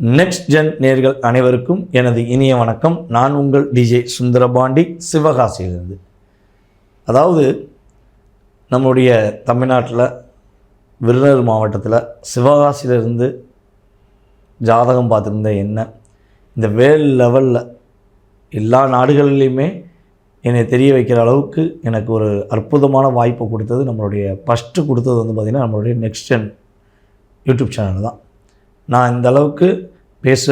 Next gen நேர்கள் அனைவருக்கும் எனது இனிய வணக்கம். நான் உங்கள் டிஜே சுந்தரபாண்டி சிவகாசியிலிருந்து. அதாவது நம்முடைய தமிழ்நாட்டில் விருதுநகர் மாவட்டத்தில் சிவகாசியிலிருந்து ஜாதகம் பார்த்துருந்த என்ன? இந்த வேல் லெவலில் எல்லா நாடுகளிலையுமே என்னை தெரிய வைக்கிற அளவுக்கு எனக்கு ஒரு அற்புதமான வாய்ப்பு கொடுத்தது நம்மளுடைய ஃபஸ்ட்டு கொடுத்தது வந்து பார்த்திங்கன்னா நம்மளுடைய நெக்ஸ்ட் ஜென் யூடியூப் சேனல் தான். நான் இந்த அளவுக்கு பேச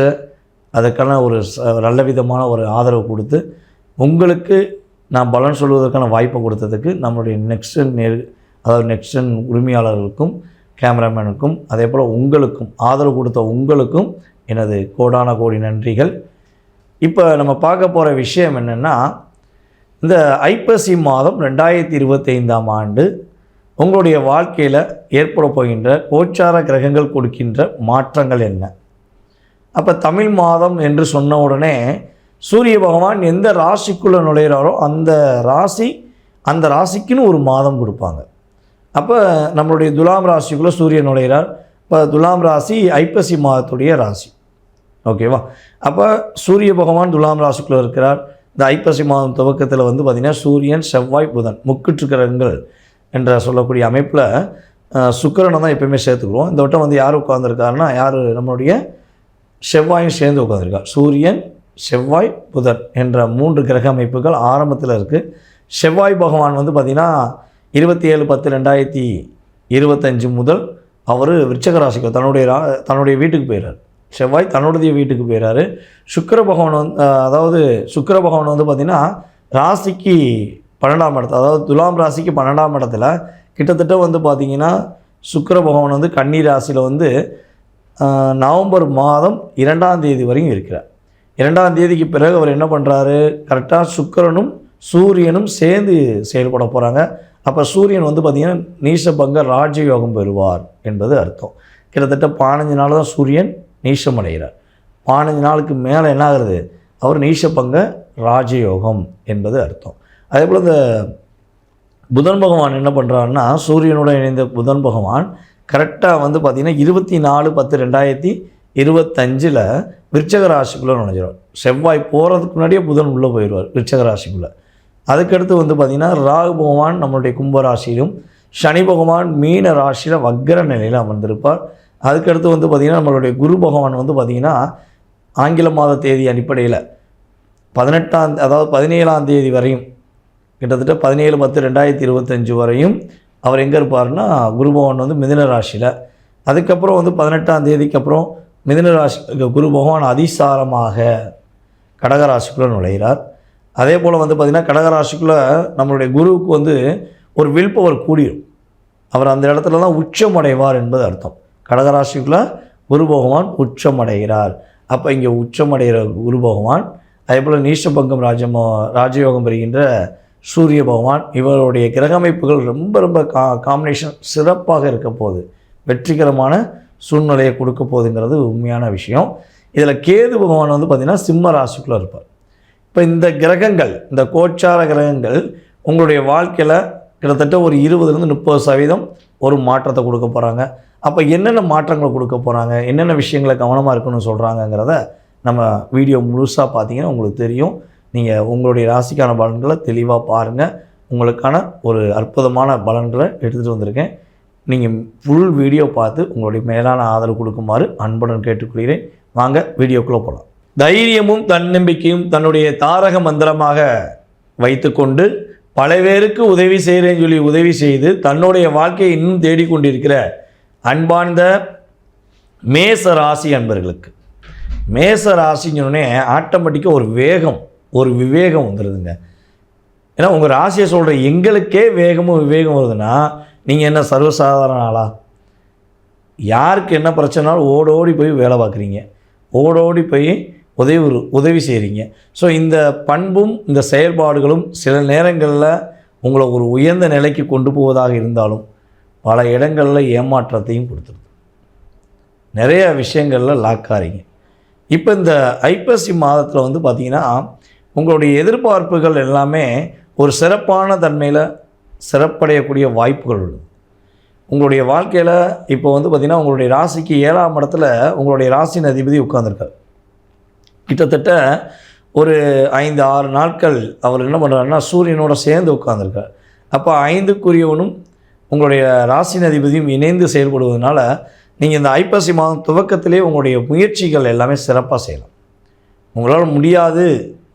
அதுக்கான ஒரு நல்ல விதமான ஒரு ஆதரவு கொடுத்து உங்களுக்கு நான் பலன் சொல்வதற்கான வாய்ப்பை கொடுத்ததுக்கு நம்மளுடைய நெக்ஸ்டன் நேர் அதாவது நெக்ஸ்டன் உரிமையாளர்களுக்கும் கேமராமேனுக்கும் அதே போல் உங்களுக்கும் ஆதரவு கொடுத்த உங்களுக்கும் எனது கோடான கோடி நன்றிகள். இப்போ நம்ம பார்க்க போகிற விஷயம் என்னென்னா இந்த ஐப்பசி மாதம் ரெண்டாயிரத்தி இருபத்தைந்தாம் ஆண்டு உங்களுடைய வாழ்க்கையில் ஏற்பட போகின்ற கோச்சார கிரகங்கள் கொடுக்கின்ற மாற்றங்கள் என்ன? அப்போ தமிழ் மாதம் என்று சொன்ன உடனே சூரிய பகவான் எந்த ராசிக்குள்ளே நுழையிறாரோ அந்த ராசி அந்த ராசிக்குன்னு ஒரு மாதம் கொடுப்பாங்க. அப்போ நம்மளுடைய துலாம் ராசிக்குள்ளே சூரியன் நுழையிறார். இப்போ துலாம் ராசி ஐப்பசி மாதத்துடைய ராசி. ஓகேவா அப்போ சூரிய பகவான் துலாம் ராசிக்குள்ளே இருக்கிறார். இந்த ஐப்பசி மாதம் துவக்கத்தில் வந்து பார்த்திங்கன்னா சூரியன் செவ்வாய் புதன் முக்கிட்டுருக்கிறங்கள் என்ற சொல்லக்கூடிய அமைப்பில் சுக்கிரனை தான் எப்பயுமே சேர்த்துக்குவோம். இந்த வட்டம் வந்து யார் உட்காந்துருக்காருன்னா யார்? நம்மளுடைய செவ்வாயும் சேர்ந்து உட்காந்துருக்கார் சூரியன் செவ்வாய் புதன் என்ற மூன்று கிரக அமைப்புகள் ஆரம்பத்தில் இருக்குது செவ்வாய் பகவான் வந்து பார்த்திங்கன்னா இருபத்தி ஏழு பத்து ரெண்டாயிரத்தி இருபத்தஞ்சு முதல் அவர் விருச்சக ராசிக்கு தன்னுடைய ரா தன்னுடைய வீட்டுக்கு போயிடுறார் செவ்வாய் தன்னுடைய வீட்டுக்கு போயிடுறாரு சுக்கர பகவான் வந்து அதாவது சுக்கர பகவான் வந்து பார்த்திங்கன்னா ராசிக்கு பன்னெண்டாம் இடத்துல அதாவது துலாம் ராசிக்கு பன்னெண்டாம் இடத்துல கிட்டத்தட்ட வந்து பார்த்திங்கன்னா சுக்கர பகவான் வந்து கன்னி ராசியில் வந்து நவம்பர் மாதம் இரண்டாம் தேதி வரையும் இருக்கிறார். இரண்டாம் தேதிக்கு பிறகு அவர் என்ன பண்ணுறாரு கரெக்டாக சுக்கிரனும் சூரியனும் சேர்ந்து செயல்பட போகிறாங்க அப்போ சூரியன் வந்து பார்த்திங்கன்னா நீசபங்க ராஜயோகம் பெறுவார் என்பது அர்த்தம். கிட்டத்தட்ட பதினஞ்சு நாள் தான் சூரியன் நீசம் அடைகிறார் பதினஞ்சு நாளுக்கு மேலே என்ன ஆகுறது? அவர் நீசபங்க ராஜயோகம் என்பது அர்த்தம். அதே போல் இந்த புதன் பகவான் என்ன பண்ணுறாருன்னா சூரியனுடன் இணைந்த புதன் பகவான் கரெக்டாக வந்து பார்த்திங்கன்னா இருபத்தி நாலு பத்து ரெண்டாயிரத்தி இருபத்தஞ்சில் விருச்சக ராசிக்குள்ளே நுழைஞ்சிடும் செவ்வாய் போகிறதுக்கு முன்னாடியே புதன் உள்ளே போயிடுவார் விருச்சக ராசிக்குள்ளே. அதுக்கடுத்து வந்து பார்த்திங்கன்னா ராகு பகவான் நம்மளுடைய கும்ப ராசியிலும் சனி பகவான் மீன ராசியில் வக்கர நிலையில் அமர்ந்திருப்பார். அதுக்கடுத்து வந்து பார்த்திங்கன்னா நம்மளுடைய குரு பகவான் வந்து பார்த்திங்கன்னா ஆங்கில மாத தேதி அடிப்படையில் பதினெட்டாம் அதாவது பதினேழாம் தேதி வரையும் கிட்டத்தட்ட பதினேழு பத்து ரெண்டாயிரத்தி இருபத்தஞ்சு வரையும் அவர் எங்கே இருப்பார்னா குருபவன் வந்து மிதுன ராசியில். அதுக்கப்புறம் வந்து பதினெட்டாம் தேதிக்கு அப்புறம் மிதுன ராசி குரு பகவான் அதிசாரமாக கடகராசிக்குள்ளே நுழைகிறார் அதே போல் வந்து பார்த்திங்கன்னா கடகராசிக்குள்ளே நம்மளுடைய குருவுக்கு வந்து ஒரு வில் பவர் கூடிரும். அவர் அந்த இடத்துல தான் உச்சமடைவார் என்பது அர்த்தம். கடகராசிக்குள்ளே குரு பகவான் உச்சமடைகிறார் அப்போ இங்கே உச்சமடைகிற குரு பகவான் அதே போல் நீஷபங்கம் ராஜமோ ராஜயோகம் பெறுகின்ற சூரிய பகவான் இவருடைய கிரக அமைப்புகள் ரொம்ப ரொம்ப கா காம்பினேஷன் சிறப்பாக இருக்க போகுது. வெற்றிகரமான சூழ்நிலையை கொடுக்க போகுதுங்கிறது உண்மையான விஷயம். இதில் கேது பகவான் வந்து பார்த்திங்கன்னா சிம்ம ராசிக்குள்ளே இருப்பார். இப்போ இந்த கிரகங்கள் இந்த கோச்சார கிரகங்கள் உங்களுடைய வாழ்க்கையில் கிட்டத்தட்ட ஒரு இருபதுலேருந்து முப்பது சதவீதம் ஒரு மாற்றத்தை கொடுக்க போகிறாங்க அப்போ என்னென்ன மாற்றங்களை கொடுக்க போகிறாங்க என்னென்ன விஷயங்களை கவனமாக இருக்கணும்னு சொல்கிறாங்கங்கிறத நம்ம வீடியோ முழுசாக பார்த்தீங்கன்னா உங்களுக்கு தெரியும். நீங்கள் உங்களுடைய ராசிக்கான பலன்களை தெளிவாக பாருங்கள் உங்களுக்கான ஒரு அற்புதமான பலன்களை எடுத்துகிட்டு வந்திருக்கேன். நீங்கள் ஃபுல் வீடியோ பார்த்து உங்களுடைய மேலான ஆதரவு கொடுக்குமாறு அன்புடன் கேட்டுக்கொள்கிறேன். வாங்க வீடியோக்குள்ளே போகலாம் தைரியமும் தன்னம்பிக்கையும் தன்னுடைய தாரக மந்திரமாக வைத்துக்கொண்டு பல பேருக்கு உதவி செய்கிறேன்னு சொல்லி உதவி செய்து தன்னுடைய வாழ்க்கையை இன்னும் தேடிக்கொண்டிருக்கிற அன்பார்ந்த மேச ராசி அன்பர்களுக்கு மேச ராசிங்கன்னே ஆட்டோமேட்டிக்காக ஒரு வேகம் ஒரு விவேகம் வந்துடுதுங்க ஏன்னா உங்கள் ராசியை சொல்கிற எங்களுக்கே வேகமும் விவேகம் வருதுன்னா நீங்கள் என்ன சர்வசாதாரண ஆளா? யாருக்கு என்ன பிரச்சனைனாலும் ஓடோடி போய் வேலை பார்க்குறீங்க. ஓடோடி போய் உதவி உதவி செய்கிறீங்க ஸோ இந்த பண்பும் இந்த செயல்பாடுகளும் சில நேரங்களில் உங்களை ஒரு உயர்ந்த நிலைக்கு கொண்டு போவதாக இருந்தாலும் பல இடங்களில் ஏமாற்றத்தையும் கொடுத்துருது. நிறையா விஷயங்களில் லாக்காரிங்க. இப்போ இந்த ஐப்பசி மாதத்தில் வந்து பார்த்திங்கன்னா உங்களுடைய எதிர்பார்ப்புகள் எல்லாமே ஒரு சிறப்பான தன்மையில் சிறப்படையக்கூடிய வாய்ப்புகள் உள்ளது. உங்களுடைய வாழ்க்கையில் இப்போ வந்து பார்த்திங்கன்னா உங்களுடைய ராசிக்கு ஏழாம் இடத்துல உங்களுடைய ராசியின் அதிபதி உட்காந்துருக்கார் கிட்டத்தட்ட ஒரு ஐந்து ஆறு நாட்கள் அவர் என்ன பண்ணுறாருன்னா சூரியனோட சேர்ந்து உட்காந்துருக்கார் அப்போ ஐந்துக்குரியவனும் உங்களுடைய ராசியின் அதிபதியும் இணைந்து செயல்படுவதனால நீங்கள் இந்த ஐப்பசி மாதம் துவக்கத்திலே உங்களுடைய முயற்சிகள் எல்லாமே சிறப்பாக செய்யலாம். உங்களால் முடியாது.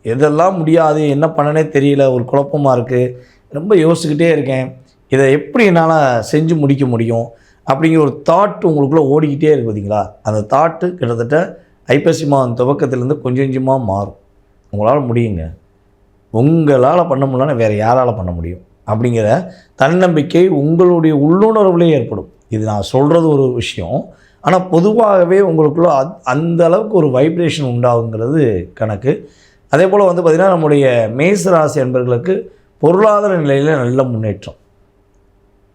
எதெல்லாம் முடியாது என்ன பண்ணனே தெரியல ஒரு குழப்பமாக இருக்குது ரொம்ப யோசிச்சுக்கிட்டே இருக்கேன். இதை எப்படி என்னால் செஞ்சு முடிக்க முடியும்? அப்படிங்கிற ஒரு தாட் உங்களுக்குள்ளே ஓடிக்கிட்டே இருக்கு பார்த்தீங்களா அந்த தாட்டு கிட்டத்தட்ட ஐப்பசி மாதம் துவக்கத்திலேருந்து கொஞ்சம் கொஞ்சமாக மாறும். உங்களால் முடியுங்க. உங்களால் பண்ண முடியலன்னா வேறு யாரால் பண்ண முடியும்? அப்படிங்கிற தன்னம்பிக்கை உங்களுடைய உள்ளுணர்வுலே ஏற்படும். இது நான் சொல்கிறது ஒரு விஷயம். ஆனால் பொதுவாகவே உங்களுக்குள்ள அந்த அளவுக்கு ஒரு வைப்ரேஷன் உண்டாகுங்கிறது கணக்கு. அதே போல் வந்து பார்த்திங்கன்னா நம்முடைய மேச ராசி அன்பர்களுக்கு பொருளாதார நிலையில் நல்ல முன்னேற்றம்.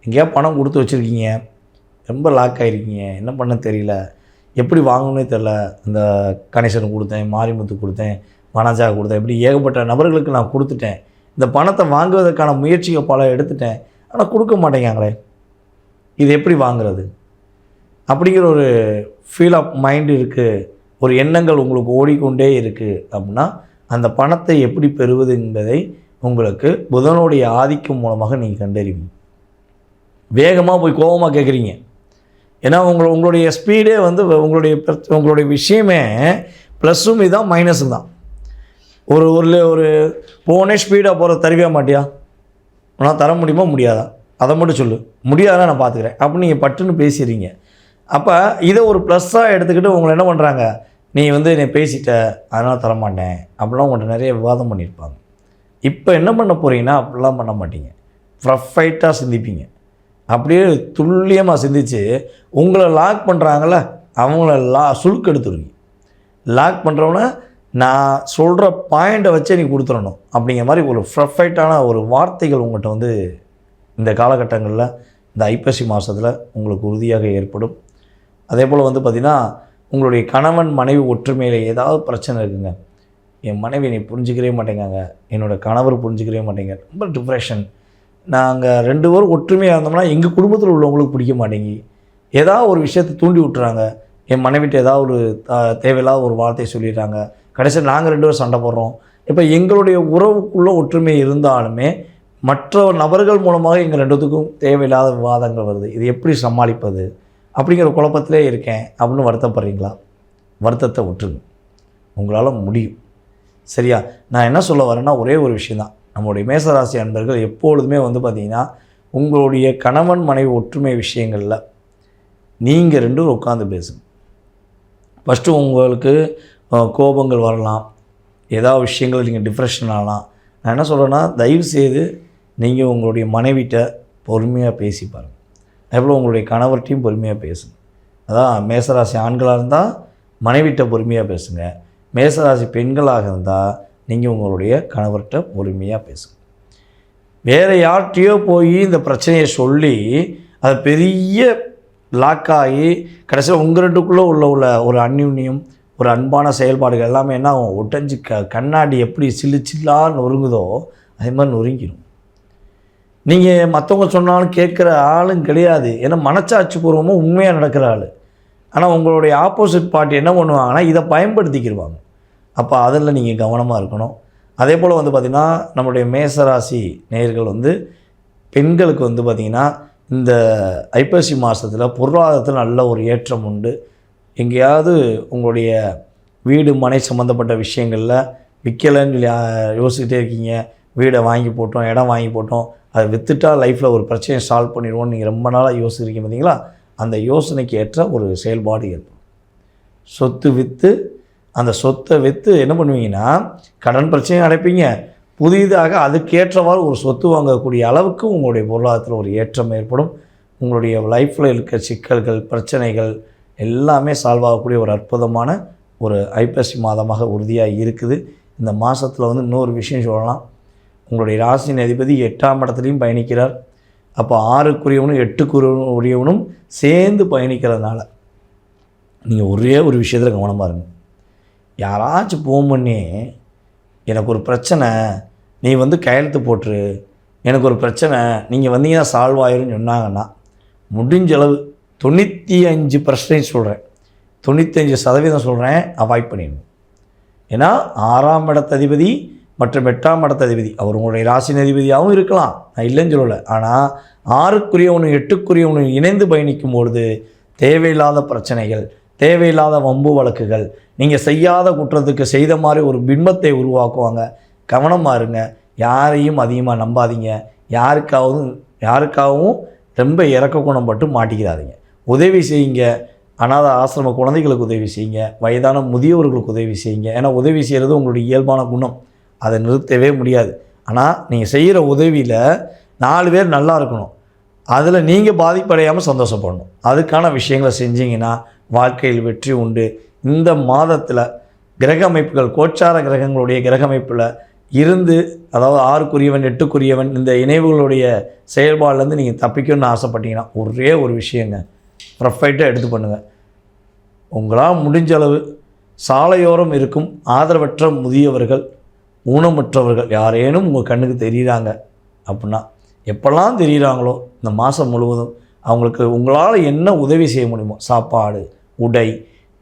எங்கேயா பணம் கொடுத்து வச்சுருக்கீங்க ரொம்ப லாக் ஆகிருக்கீங்க என்ன பண்ண தெரியல எப்படி வாங்கணும்னே தெரில இந்த கணேசன் கொடுத்தேன் மாரிமுத்து கொடுத்தேன் மனஜா கொடுத்தேன் இப்படி ஏகப்பட்ட நபர்களுக்கு நான் கொடுத்துட்டேன். இந்த பணத்தை வாங்குவதற்கான முயற்சியை பல எடுத்துட்டேன் ஆனால் கொடுக்க மாட்டேங்காங்களே இது எப்படி வாங்குறது? அப்படிங்கிற ஒரு ஃபீல் ஆஃப் மைண்ட் இருக்குது ஒரு எண்ணங்கள் உங்களுக்கு ஓடிக்கொண்டே இருக்குது அப்படின்னா அந்த பணத்தை எப்படி பெறுவது என்பதை உங்களுக்கு புதனுடைய ஆதிக்கம் மூலமாக நீங்கள் கண்டறியும் வேகமாக போய் கோபமாக கேட்குறீங்க ஏன்னா உங்களை உங்களுடைய ஸ்பீடே வந்து உங்களுடைய உங்களுடைய விஷயமே ப்ளஸ்ஸும் இதுதான் மைனஸும் தான். ஒரு ஒரு ஒரு போனே ஸ்பீடாக போகிற தருவே மாட்டியா? உன்னால் தர முடியுமா? முடியாதா? அதை மட்டும் சொல்லு. முடியாதான் நான் பார்த்துக்கிறேன் அப்போ நீங்கள் பட்டுன்னு பேசிடுறீங்க. அப்போ இதை ஒரு ப்ளஸ்ஸாக எடுத்துக்கிட்டு உங்களை என்ன பண்ணுறாங்க நீ வந்து என்னை பேசிட்ட அதனால் தரமாட்டேன் அப்படிலாம் உங்கள்கிட்ட நிறைய விவாதம் பண்ணியிருப்பாங்க. இப்போ என்ன பண்ண போகிறீங்கன்னா அப்படிலாம் பண்ண மாட்டீங்க. ப்ரஃபைட்டாக சிந்திப்பீங்க. அப்படியே துல்லியமாக சிந்திச்சு உங்களை லாக் பண்ணுறாங்கள அவங்கள லா சுழுக்கெடுத்துருவீங்க லாக் பண்ணுறவன நான் சொல்கிற பாயிண்ட்டை வச்சே நீ கொடுத்துடணும் அப்படிங்கிற மாதிரி ஒரு ப்ரஃபைட்டான ஒரு வார்த்தைகள் உங்கள்கிட்ட வந்து இந்த காலகட்டங்களில் இந்த ஐப்பசி மாதத்தில் உங்களுக்கு உறுதியாக ஏற்படும். அதே போல் வந்து பார்த்திங்கன்னா உங்களுடைய கணவன் மனைவி ஒற்றுமையில் ஏதாவது பிரச்சனை இருக்குங்க. என் மனைவி என்னை புரிஞ்சுக்கவே மாட்டேங்காங்க. என்னோடய கணவர் புரிஞ்சுக்கவே மாட்டேங்க. ரொம்ப டிப்ரெஷன் நாங்கள் ரெண்டு பேரும் ஒற்றுமையாக இருந்தோம்னா எங்கள் குடும்பத்தில் உள்ளவங்களுக்கு பிடிக்க மாட்டேங்கி. ஏதாவது ஒரு விஷயத்தை தூண்டி விட்டுறாங்க. என் மனைவிட்ட ஏதாவது ஒரு தேவையில்லாத ஒரு வார்த்தையை சொல்லிடுறாங்க. கடைசியில் நாங்கள் ரெண்டு பேரும் சண்டை போடுறோம். இப்போ எங்களுடைய உறவுக்குள்ள ஒற்றுமை இருந்தாலுமே மற்ற நபர்கள் மூலமாக எங்கள் ரெண்டுத்துக்கும் தேவையில்லாத விவாதங்கள் வருது. இது எப்படி சமாளிப்பது? அப்படிங்கிற குழப்பத்திலே இருக்கேன் அப்படின்னு வருத்தப்படுறீங்களா? வருத்தத்தை விட்டுருங்க. உங்களால் முடியும். சரியா? நான் என்ன சொல்ல வரேன்னா ஒரே ஒரு விஷயந்தான் நம்மளுடைய மேசராசி அன்பர்கள் எப்பொழுதுமே வந்து பார்த்திங்கன்னா உங்களுடைய கணவன் மனைவி ஒற்றுமை விஷயங்களில் நீங்கள் ரெண்டும் உட்காந்து பேசுங்க. ஃபஸ்ட்டு உங்களுக்கு கோபங்கள் வரலாம். ஏதாவது விஷயங்கள் நீங்கள் டிப்ரெஷன் ஆகலாம். நான் என்ன சொல்கிறேன்னா தயவு செய்து நீங்கள் உங்களுடைய மனைவிட்ட பொறுமையாக பேசி பாருங்கள் அதேபோல் உங்களுடைய கணவர்கிட்டையும் பொறுமையாக பேசுங்க. அதான் மேசராசி ஆண்களாக இருந்தால் மனைவிட்ட பொறுமையாக பேசுங்க. மேசராசி பெண்களாக இருந்தால் நீங்கள் உங்களுடைய கணவர்கிட்ட பொறுமையாக பேசுங்க. வேறு யார்கிட்டையோ போய் இந்த பிரச்சனையை சொல்லி அது பெரிய லாக் ஆகி கடைசியில் உங்கள் ரெண்டுக்குள்ளே உள்ள உள்ள ஒரு அந்யுன்யம் ஒரு அன்பான செயல்பாடுகள் எல்லாமே என்ன ஆகும்? ஒட்டஞ்சு க கண்ணாடி எப்படி சில்லு சில்லாக நொறுங்குதோ அதே மாதிரி நொறுங்கிடும் நீங்கள் மற்றவங்க சொன்னாலும் கேட்குற ஆளும் கிடையாது. ஏன்னா மனச்சாட்சி பூர்வமாக உண்மையாக நடக்கிற ஆள். ஆனால் உங்களுடைய ஆப்போசிட் பார்ட்டி என்ன பண்ணுவாங்கன்னா இதை பயன்படுத்திக்கிடுவாங்க அப்போ அதில் நீங்கள் கவனமாக இருக்கணும். அதே போல் வந்து பார்த்திங்கன்னா நம்மளுடைய மேசராசி நேயர்கள் வந்து பெண்களுக்கு வந்து பார்த்திங்கன்னா இந்த ஐப்பசி மாதத்தில் பொருளாதாரத்தில் நல்ல ஒரு ஏற்றம் உண்டு. எங்கேயாவது உங்களுடைய வீடு மனை சம்மந்தப்பட்ட விஷயங்களில் விற்கலைன்னு யோசிச்சுட்டே இருக்கீங்க. வீடை வாங்கி போட்டோம் இடம் வாங்கி போட்டோம். அதை விற்றுட்டா லைஃப்பில் ஒரு பிரச்சனையை சால்வ் பண்ணிடுவோம்னு நீங்கள் ரொம்ப நாளாக யோசிக்கிறீங்க பார்த்தீங்களா அந்த யோசனைக்கு ஏற்ற ஒரு செயல்பாடு ஏற்படும். சொத்து விற்று அந்த சொத்தை விற்று என்ன பண்ணுவீங்கன்னா கடன் பிரச்சனையும் அடைப்பீங்க. புதிதாக அதுக்கேற்றவாறு ஒரு சொத்து வாங்கக்கூடிய அளவுக்கு உங்களுடைய பொருளாதாரத்தில் ஒரு ஏற்றம் ஏற்படும். உங்களுடைய லைஃப்பில் இருக்கிற சிக்கல்கள் பிரச்சனைகள் எல்லாமே சால்வ் ஆகக்கூடிய ஒரு அற்புதமான ஒரு ஐப்பசி மாதமாக உறுதியாக இருக்குது. இந்த மாதத்தில் வந்து இன்னொரு விஷயம் சொல்லலாம். உங்களுடைய ராசியின் அதிபதி எட்டாம் இடத்துலையும் பயணிக்கிறார். அப்போ ஆறுக்குரியவனும் எட்டுக்குரிய உரியவனும் சேர்ந்து பயணிக்கிறதுனால நீங்கள் ஒரே ஒரு விஷயத்தில் கவனமாக இருங்க. யாராச்சும் ஃபோன் பண்ணி எனக்கு ஒரு பிரச்சனை நீ வந்து கையெழுத்து போட்டுரு. எனக்கு ஒரு பிரச்சனை நீங்கள் வந்தீங்கன்னா சால்வ் ஆயிரும்னு சொன்னாங்கன்னா முடிஞ்ச அளவு தொண்ணூற்றி அஞ்சு பர்சன்டேஜ் சொல்கிறேன் தொண்ணூற்றி அஞ்சு சதவீதம் சொல்கிறேன் அவாய்ட் பண்ணிடணும் ஏன்னா ஆறாம் இடத்ததிபதி மற்றும் எட்டாம் இடத்ததிபதி அவர் உங்களுடைய ராசி அதிபதியாகவும் இருக்கலாம். நான் இல்லைன்னு சொல்லலை. ஆனால் ஆறுக்குரியவனும் எட்டுக்குரியவனும் இணைந்து பயணிக்கும் பொழுது தேவையில்லாத பிரச்சனைகள் தேவையில்லாத வம்பு வழக்குகள் நீங்கள் செய்யாத குற்றத்துக்கு செய்த மாதிரி ஒரு பிம்பத்தை உருவாக்குவாங்க. கவனமாக இருங்க. யாரையும் அதிகமாக நம்பாதீங்க. யாருக்காகவும் யாருக்காகவும் ரொம்ப இறக்க குணம் பட்டு மாட்டிக்கிறாதீங்க. உதவி செய்யுங்க. அனாத ஆசிரம குழந்தைகளுக்கு உதவி செய்யுங்க. வயதான முதியவர்களுக்கு உதவி செய்யுங்க. ஏன்னா உதவி செய்கிறது உங்களுடைய இயல்பான குணம். அதை நிறுத்தவே முடியாது. ஆனால் நீங்கள் செய்கிற உதவியில் நாலு பேர் நல்லா இருக்கணும். அதில் நீங்கள் பாதிப்படையாமல் சந்தோஷப்படணும். அதுக்கான விஷயங்களை செஞ்சீங்கன்னா வாழ்க்கையில் வெற்றி உண்டு. இந்த மாதத்தில் கிரக அமைப்புகள் கோச்சார கிரகங்களுடைய கிரக அமைப்பில் இருந்து அதாவது ஆறுக்குரியவன் எட்டுக்குரியவன் இந்த இணைவுகளுடைய செயல்பாடுலேருந்து நீங்கள் தப்பிக்கணும்னு ஆசைப்பட்டீங்கன்னா ஒரே ஒரு விஷயங்க. ப்ரொஃபைட்டாக எடுத்து பண்ணுங்கள் உங்களால் முடிஞ்ச அளவு சாலையோரம் இருக்கும் ஆதரவற்ற முதியவர்கள் ஊனமுற்றவர்கள் யாரேனும் உங்கள் கண்ணுக்கு தெரியுறாங்க அப்படின்னா எப்போல்லாம் தெரியுறாங்களோ இந்த மாதம் முழுவதும் அவங்களுக்கு உங்களால் என்ன உதவி செய்ய முடியுமோ சாப்பாடு உடை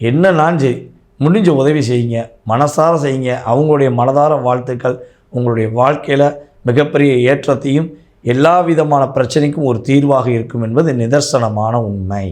என்னன்னாலும் சரி முடிஞ்ச உதவி செய்யுங்க மனசார செய்யுங்க. அவங்களுடைய மனதார வாழ்த்துக்கள் உங்களுடைய வாழ்க்கையில் மிகப்பெரிய ஏற்றத்தையும் எல்லா விதமான பிரச்சனைக்கும் ஒரு தீர்வாக இருக்கும் என்பது நிதர்சனமான உண்மை.